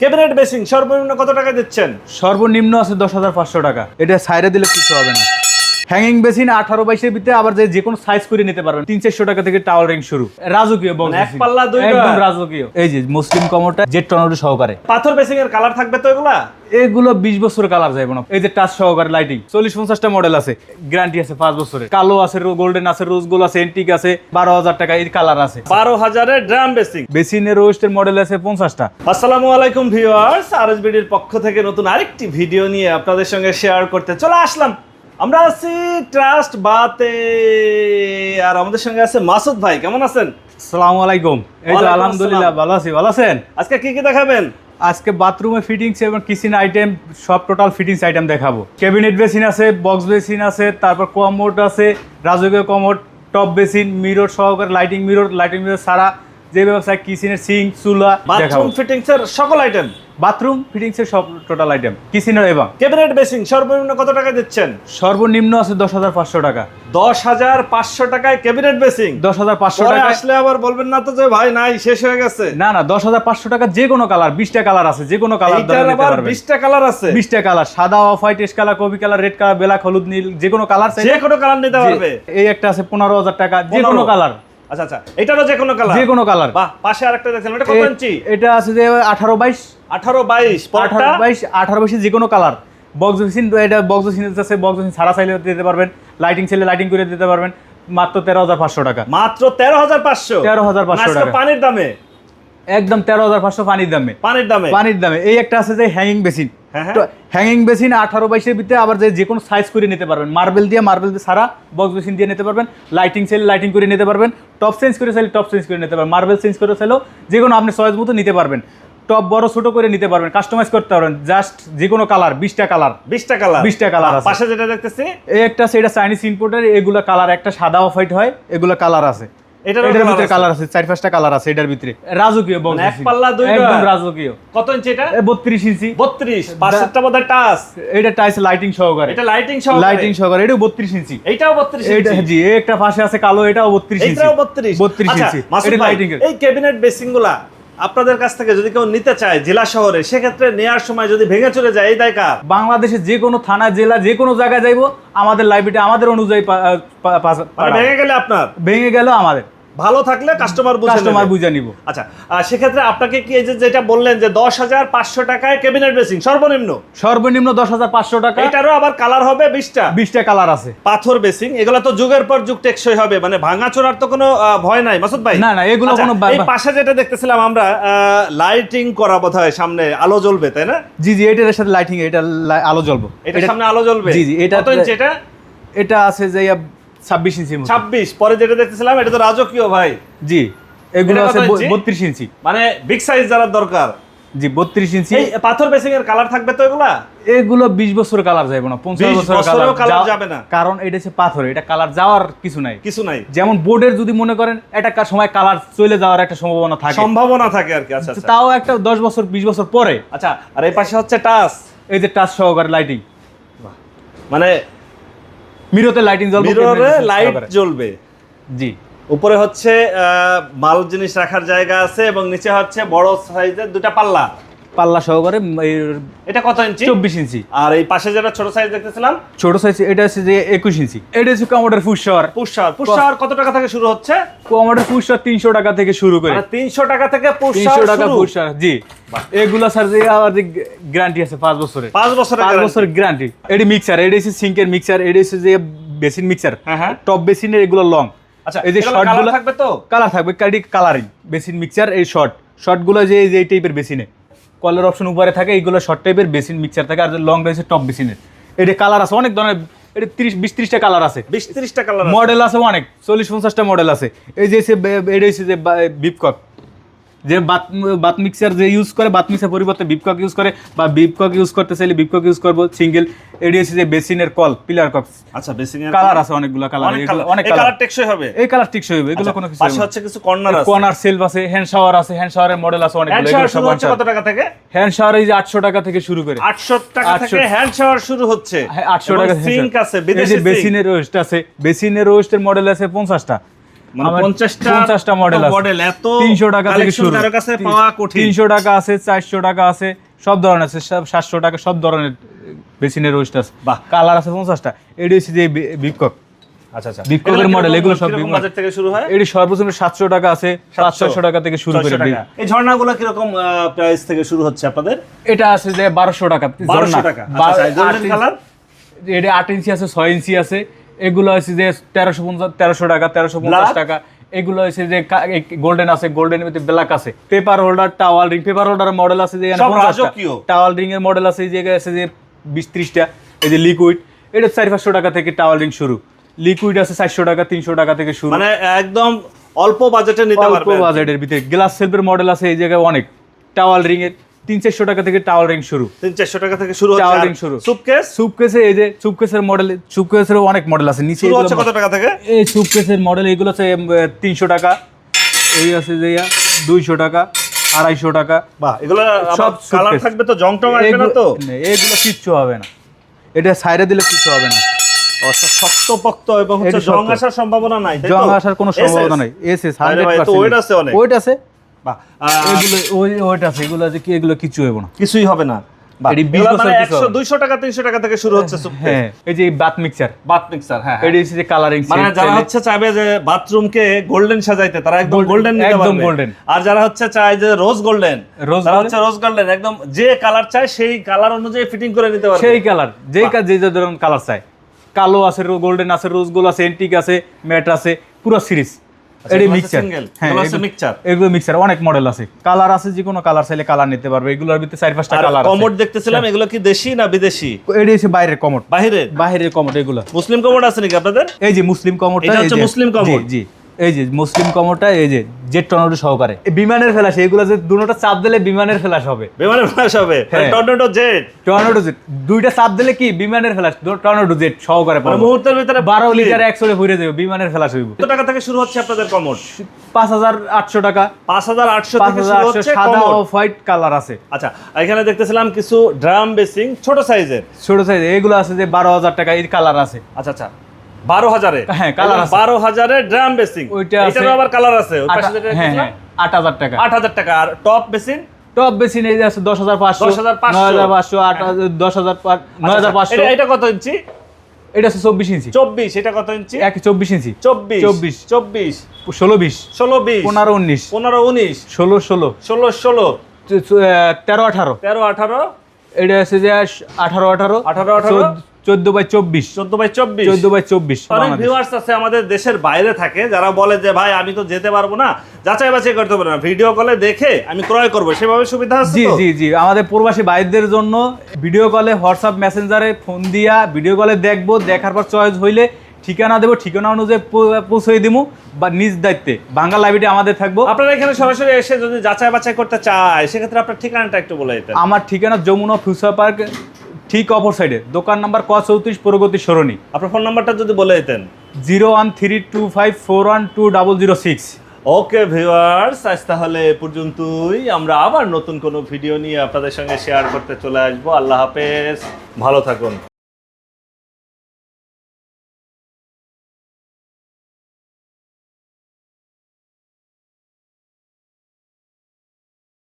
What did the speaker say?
Cabinet basin সর্বনিম্ন কত টাকা দিচ্ছেন? সর্বনিম্ন আছে দশ হাজার পাঁচশো টাকা। এটা সাইডে দিলে কিছু হবে না। হ্যাঙ্গিং বেসিন আঠারো বাইশের ভিতরে আবার যে যে কোনো সাইজ করে নিতে পারবেন। তিন চারশো টাকা থেকে টাওয়ার রিং শুরু। রাজকীয় box মানে এক পাল্লা দুইটা? একদম রাজকীয়। এই যে মুসলিম কমোটা জেট টর্নেডো সহকারে। পাথর বেসিং এর কালার থাকবে তো এগুলা? এগুলো বিশ বছর কালার যাবে না। এই যে টাচ সহকারে লাইটিং চল্লিশ পঞ্চাশটা মডেল আছে। গ্যারান্টি আছে পাঁচ বছরের। কালো আছে গোল্ডেন আছে রোজ গোল্ড আছে এন্টিক আছে বারো হাজার টাকা এই কালার আছে। বারো হাজারের ড্রাম বেসিং বেসিনের রোস্টের মডেল আছে পঞ্চাশটা। আসসালামু আলাইকুম ভিউয়ার্স আরএসবিডির পক্ষ থেকে নতুন আরেকটি ভিডিও নিয়ে আপনাদের সঙ্গে শেয়ার করতে চলে আসলাম। আমরা আছি ট্রাস্ট বাতে আর আমাদের সঙ্গে আছে মাসুদ ভাই কেমন আছেন? সালাম আলাইকুম। এই তো আলহামদুলিল্লাহ ভালো আছি ভালো আছেন? আজকে কি কি দেখাবেন? আজকে বাথরুমে ফিটিংস এবং কিচেন আইটেম সব টোটাল ফিটিংস আইটেম দেখাবো। ক্যাবিনেট বেসিন আছে বক্স বেসিন আছে তারপর কমোড আছে রাজকীয় কমোড টপ বেসিন মিরর সহকারে লাইটিং মিরর লাইটিং মিরর সারা যে ব্যবসায় কিচেনের সিং চুলা বাথরুম ফিটিংস এর সকল আইটেম বাথরুম ফিটিংস এর সব টোটাল আইটেম কিচেনের এবং ক্যাবিনেট বেসিং সর্বনিম্ন কত টাকা দিচ্ছেন? সর্বনিম্ন আছে দশ হাজার পাঁচশো টাকা। দশ হাজার পাঁচশো টাকায় ক্যাবিনেট বেসিং দশ হাজার পাঁচশো টাকা আসলে আবার বলবেন না তো যে ভাই নাই শেষ হয়ে গেছে। না না দশ হাজার পাঁচশো টাকা যে কোনো কালার বিশটা কালার আছে যে কোনো কালার আবার বিশটা কালার আছে। বিশটা কালার সাদা অফ হোয়াইট এস কালার কবি কালার রেড কালার ব্ল্যাক হলুদ নীল যে কোনো কালার যে কোনো কালার নিতে পারবে। এই একটা আছে পনেরো হাজার টাকা যে কোনো কালার আচ্ছা আচ্ছা এটারও যে কোনো কালার যে কোনো কালার বাহ পাশে আরেকটা দেখছেন এটা কত ইঞ্চি? এটা আছে যে কোনো কালার বক্স মেশিন এটা বক্স মেশিন আছে বক্স মেশিন সারা চাইলে দিতে পারবেন। লাইটিং চাইলে লাইটিং করে দিতে পারবেন। মাত্র তেরো হাজার পাঁচশো টাকা। মাত্র তেরো হাজার পাঁচশো? 13,500 আজকে টাকা। পানির দামে? একদম তেরো হাজার পাঁচশো পানির দামে। পানির দামে? পানির দামে। এই একটা আছে যে হ্যাঙ্গিং বেসিন হ্যাঙ্গিং বেসিন আঠারো বাইশের ভিতরে আবার যে যে কোনো সাইজ করে নিতে পারবেন। মার্বেল দিয়ে মার্বেল দিয়ে সারা বক্স বেসিন দিয়ে নিতে পারবেন। লাইটিং চাইলে লাইটিং করে নিতে পারবেন। টপ চেঞ্জ করে চাইলে টপ চেঞ্জ করে নিতে পারবেন। মার্বেল চেঞ্জ করে চাইলেও যে কোনো আপনি চয়েস মতো নিতে পারবেন। টপ বড় ছোট করে নিতে পারবেন। কাস্টমাইজ করতে পারবেন। জাস্ট যে কোনো কালার বিশটা কালার বিশটা কালার 20টা colour আছে। পাশে যেটা দেখতেছি? একটা এটা চাইনিজ ইম্পোর্টার এগুলা কালার একটা সাদা অফ হোয়াইট হয় এগুলো কালার আছে। এটার ভিতরে কালার আছে চার পাঁচটা কালার আছে এটার ভিতরে। রাজকীয় বক্স মানে এক পাল্লা দুই একদম রাজকীয়। কত ইঞ্চি এটা? বত্রিশ ইঞ্চি বত্রিশ। পাশেরটা বোধহয় টাচ এটা টাইস লাইটিং সহকারে। এটা লাইটিং সহকারে। লাইটিং সহকারে। এটাও বত্রিশ ইঞ্চি এটাও 32 ইঞ্চি এটা জি এই একটা পাশে আছে কালো এটাও বত্রিশ ইঞ্চি এটাও বত্রিশ। বত্রিশ আচ্ছা, ইঞ্চি এটা লাইটিং এই ক্যাবিনেট বেসিংগুলা আপনাদের কাছ থেকে যদি কেউ নিতে চায় জেলা শহরে সেক্ষেত্রে নেওয়ার সময় যদি ভেঙে চলে যায় এই দায় কার? বাংলাদেশে যে কোনো থানা জেলা যে কোনো জায়গায় যাইবো আমাদের লাইব্রেরি আমাদের অনুযায়ী মানে ভেঙে গেলে আপনার? ভেঙে গেল আমাদের। ভালো থাকলে কাস্টমার বুঝে কাস্টমার বুঝে নিব। আচ্ছা সেক্ষেত্রে আপনাকে কি এই যে যেটা বললেন যে দশ হাজার পাঁচশো টাকায় ক্যাবিনেট বেসিং সর্বনিম্ন? সর্বনিম্ন দশ হাজার পাঁচশো টাকা। এটারও আবার কালার হবে বিশটা। বিশটা কালার আছে। পাথর বেসিং এগুলো তো যুগের পর যুগ টেকসই হবে মানে ভাঙা চোরার তো কোনো ভয় নাই। মাসুদ ভাই? না, না, এগুলো আচ্ছা, কোনো এই পাশে যেটা দেখতেছিলাম আমরা লাইটিং করা বোধ হয় সামনে আলো জ্বলবে তাই না? জি জি এটার সাথে লাইটিং এটা আলো জ্বলবে। এটা- সামনে আলো জ্বলবে? জি, জি, এটা এটা? আছে যে ছাব্বিশ ইঞ্চি ছাব্বিশ পরে যেটা দেখতেছিলাম এটা তো রাজকীয় ভাই। জি এগুলো আছে বত্রিশ ইঞ্চি। মানে বিগ সাইজ যারা দরকার। জি বত্রিশ ইঞ্চি। পাথর বেসিং এর কালার থাকবে তো এগুলা? এগুলো বিশ বছর কালার যাবে না পঞ্চাশ বছর colour যাবে না। কারণ এটা হচ্ছে পাথর এটা কালার যাওয়ার কিছু নাই। কিছু নাই। যেমন বোর্ডের যদি মনে করেন এটা সময় কালার চলে যাওয়ার একটা সম্ভাবনা থাকে। সম্ভাবনা থাকে আর কি আচ্ছা আচ্ছা। তাও একটা দশ বছর বিশ বছর পরে। আচ্ছা আর এই পাশে হচ্ছে টাচ। এই যে টাচ সহকারে লাইটিং মানে মিরোতে লাইটিং জ্বলবে মিররে লাইট জ্বলবে। জি। উপরে হচ্ছে আহ, মাল জিনিস রাখার জায়গা আছে এবং নিচে হচ্ছে বড় সাইজের দুটা পাল্লা। পাল্লা সহকারে এটা কত ইঞ্চি? চব্বিশ ইঞ্চি। আর এই পাশে যেটা ছোট সাইজ দেখতেছিলাম? ছোট সাইজ এটা হচ্ছে যে একুশ ইঞ্চি। এটা হচ্ছে কমোডের ফুটশাওয়ার পুষার পুষার কত টাকা থেকে শুরু হচ্ছে? কমোডের ফুটশাওয়ার তিনশো টাকা থেকে শুরু করে। মানে তিনশো টাকা থেকে তিনশো টাকা শুরু? জি। এগুলা স্যার যে আবার গ্যারান্টি আছে পাঁচ বছরের পাঁচ বছরের পাঁচ। বছরের গ্যারান্টি এটি মিক্সার এটি হচ্ছে সিঙ্কের মিক্সার এটি হচ্ছে যে বেসিন মিক্সার হ্যাঁ হ্যাঁ। টপ বেসিনের এগুলো লং আচ্ছা এই যে এগুলো শর্টগুলো থাকবে তো? কালার থাকবে কালারিং বেসিন মিক্সার এই শর্ট শর্টগুলো যে এই টাইপের বেসিনে। কলার অপশন উপরে থাকে এইগুলো শর্ট টাইপের বেসিন মিক্সার থাকে আর লং রয়েছে টপ বেসিনের এটা কালার আছে অনেক ধরনের এটা তিরিশ বিশ ত্রিশটা কালার আছে বিশ ত্রিশটা কালার মডেল আছে অনেক চল্লিশ পঞ্চাশটা মডেল আছে এই যে এটা হচ্ছে যে বিপকক যে বাত বাত মিক্সার যে ইউজ করে বাত মিক্সার পরিবর্তে বিপকক ইউজ করে বা বিপকক ইউজ করতে চাইলে বিপকক ইউজ করব। সিঙ্গেল হচ্ছে যে বেসিনের কল পিলার কক আচ্ছা বেসিং কালার আছে অনেকগুলো কালার অনেক কালার টেকসই হবে। এই কালার ঠিক হইবে এগুলো আচ্ছা, কোনো কিছু পাশে হচ্ছে কিছু কর্নার আছে। কর্নার সেলফ আছে হ্যান্ড শাওয়ার আছে হ্যান্ড শাওয়ারের মডেল আছে হ্যান্ড অনেকগুলো শাওয়ার সব শুরু হচ্ছে কত টাকা থেকে? হ্যান্ড শাওয়ার এই যে আটশো টাকা থেকে শুরু করে। আটশো টাকা থেকে হ্যান্ড শাওয়ার শুরু হচ্ছে। আটশো টাকা সিঙ্ক আছে বিদেশি বেসিনের রোস্ট আছে বেসিনের রোস্টের মডেল আছে পঞ্চাশটা। মানে 50টা 50টা মডেল মডেল এত 300 টাকা থেকে শুরু। কারও কাছে পাওয়া কঠিন। 300 টাকা আছে 400 টাকা আছে সব ধরনের আছে সব 700 টাকা সব ধরনের বেসিনের রোস্ট আছে। বাহ। কালার আছে 50টা এডি হচ্ছে যে বিপকক আচ্ছা আচ্ছা। বিক্ষোভের model, এগুলো সব বিক্ষোভ। থেকে শুরু হয়? 700 টাকা আছে 700 700 টাকা থেকে শুরু করে টাকা। এই ঝর্ণাগুলো কীরকম প্রাইস থেকে শুরু হচ্ছে আপনাদের? এটা আছে যে 1200 টাকা 1200 টাকা। আচ্ছা কালার এটা আট ইঞ্চি আছে ছয় ইঞ্চি আছে। এগুলো হচ্ছে যে তেরোশো পঞ্চাশ তেরোশো টাকা তেরোশো পঞ্চাশ টাকা। এগুলো হচ্ছে যে গোল্ডেন আছে গোল্ডেন মধ্যে ব্ল্যাক আছে। Paper holder towel ring paper হোল্ডারের মডেল আছে যে টাওয়াল রিং এর মডেল আছে এই জায়গায় আছে যে বিশ ত্রিশটা। এই যে লিকুইড এটা চারি পাঁচশো টাকা থেকে টাওয়াল রিং শুরু। লিকুইড আছে চারশো টাকা তিনশো টাকা থেকে শুরু। মানে একদম অল্প বাজেটে নিতে অল্প বাজেটের ভিতরে। গ্লাস সেলফের মডেল আছে এই জায়গায় অনেক। টাওয়াল রিং এর তিন চারশো টাকা থেকে টাওয়াল রিং শুরু। তিন চারশো টাকা থেকে শুরু হচ্ছে Towering শুরু। সুপকেস? সুপকেসে এই যে সুপকেসের মডেল সুপকেসের অনেক মডেল আছে নিচে হচ্ছে কত টাকা থেকে? এই সুটকেসের মডেল এগুলো হচ্ছে তিনশো টাকা। এই আছে যে দুইশো টাকা আড়াইশো টাকা। বাহ এগুলো সব কালার থাকবে তো জং টং আসবে না তো? এগুলো কিচ্ছু হবে না। এটা সাইডে দিলে কিচ্ছু হবে না। শক্তপোক্ত এবং হচ্ছে জং। আসার সম্ভাবনা নাই জং আসার কোনো সম্ভাবনা নাই। এস এস আরে ভাই, আছে অনেক। ওয়েট আছে। বাহ, আহ, এগুলো ওই ওয়েট আছে এগুলো আছে কি এগুলো কিচ্ছু হবে না। কিছুই হবে না। বাহ, এটি 20 এগুলো বছর কিছু 100 হবে। 200 টাকা টাকা থেকে শুরু হচ্ছে হ্যাঁ এই যে বাত মিক্সার বাথ মিক্সার হ্যাঁ হ্যাঁ। যে কালারিং মানে যারা হচ্ছে চাইবে যে বাথরুমকে গোল্ডেন সাজাইতে তারা একদম গোল্ডেন নিতে একদম পারবে। আর যারা হচ্ছে চায় যে রোজ গোল্ডেন হচ্ছে রোজ গোল্ডেন একদম যে কালার চায় সেই কালার অনুযায়ী ফিটিং করে নিতে পারবে। সেই কালার যেই কাজ যে যে ধরনের কালার চাই কালো আছে গোল্ডেন আছে রোজ গোল্ড আছে এন্টিক আছে ম্যাট আছে পুরো সিরিজ এটি মিক্সচার হ্যাঁ এগুলো এগুলো- মিক্সচার অনেক মডেল আছে। কালার আছে যে কোনো কালার চাইলে কালার নিতে পারবে। এগুলোর ভিতরে চার পাঁচটা কালার কমোড দেখতেছিলাম এগুলো কি দেশি না বিদেশি? এটি হচ্ছে বাইরের কমোড বাহিরের বাইরের কমোড এগুলো। মুসলিম কমোড আছে নাকি আপনাদের? এই যে মুসলিম কমোড এটা হচ্ছে মুসলিম কমোড? জি। এই যে মুসলিম কমোডটা এই যে জেট টর্নেডো সহকারে। বিমানের ফ্ল্যাশ এগুলো যে দুটোটা চাপ দিলে বিমানের ফ্ল্যাশ হবে। বিমানের ফ্লাশ হবে। হ্যাঁ। Tornado jet. টর্নেডো জেট দুইটা চাপ দিলে কি বিমানের ফ্ল্যাশ? টর্নেডো জেট সহকারে মানে পাবো মুহূর্তের ভিতরে বারো লিটার একশো ঘুরে যাবে বিমানের ফ্ল্যাশ হইব। কত টাকা থেকে শুরু হচ্ছে আপনাদের হাজার আটশো টাকা। পাঁচ হাজার আটশো থেকে শুরু হচ্ছে সাদা ও হোয়াইট কালার আছে। আচ্ছা এখানে দেখতেছিলাম কিছু ড্রাম বেসিং ছোট সাইজের। ছোট সাইজ এগুলো আছে যে বারো হাজার টাকা এই কালার আছে। আচ্ছা আচ্ছা। বারো হাজারে। হ্যাঁ, আছে। বারো হাজারে ড্রাম বেসিং ওইটা আবার কালার আছে আটা- হ্যাঁ হ্যাঁ আট হাজার টাকা। আট হাজার টাকা। আর টপ বেসিন টপ নেই যে আছে দশ হাজার পাঁচশো 10,500 নয় হাজার পাঁচশো আট দশ হাজার নয় হাজার পাঁচশো। এটা- কত ইঞ্চি? এটা হচ্ছে চব্বিশ ইঞ্চি। চব্বিশ এটা কত ইঞ্চি? এক চব্বিশ ইঞ্চি। চব্বিশ। চব্বিশ। চব্বিশ। ষোলো বিশ। ষোলো বিশ। পনেরো উনিশ। পনেরো উনিশ। ষোলো ষোলো। ষোলো ষোলো। তেরো আঠারো। তেরো আঠারো। এটা আছে যে আঠারো আঠারো। আঠারো, আঠারো। চোদ্দ বাই চব্বিশ। চোদ্দ বাই চব্বিশ? চোদ্দ বাই চব্বিশ অনেক ভিউয়ার্স আছে আমাদের দেশের বাইরে থাকে যারা বলে যে ভাই আমি তো যেতে পারব না যাচাই বাছাই করতে পারব না। ভিডিও কলে দেখে আমি ক্রয় করব। সেভাবে সুবিধা আছে জি জি জি। আমাদের প্রবাসী ভাইদের জন্য ভিডিও কলে হোয়াটসঅ্যাপ মেসেঞ্জারে ফোন দিয়া ভিডিও কলে দেখব দেখার পর চয়েস হইলে ঠিকানা দেবো ঠিকানা অনুযায়ী পৌঁছে দিবো বা নিজ দায়িত্বে। বাংলা লাইব্রেরি আমাদের থাকব। আপনারা এখানে সরাসরি এসে যদি যাচাই বাছাই করতে চায় সেক্ষেত্রে আপনার ঠিকানাটা একটু বলে দিতেন। আমার ঠিকানা যমুনা ফিউচার পার্ক ঠিক অপর সাইডে দোকান নাম্বার ক চৌত্রিশ প্রগতি সরণি। আপনার ফোন নাম্বারটা যদি বলে দিতেন। Zero one three two five four one two double zero six. Okay viewers আজ তাহলে এ পর্যন্তই। আমরা আবার নতুন কোনো ভিডিও নিয়ে আপনাদের সঙ্গে শেয়ার করতে চলে আসব। আল্লাহ হাফেজ। ভালো থাকুন।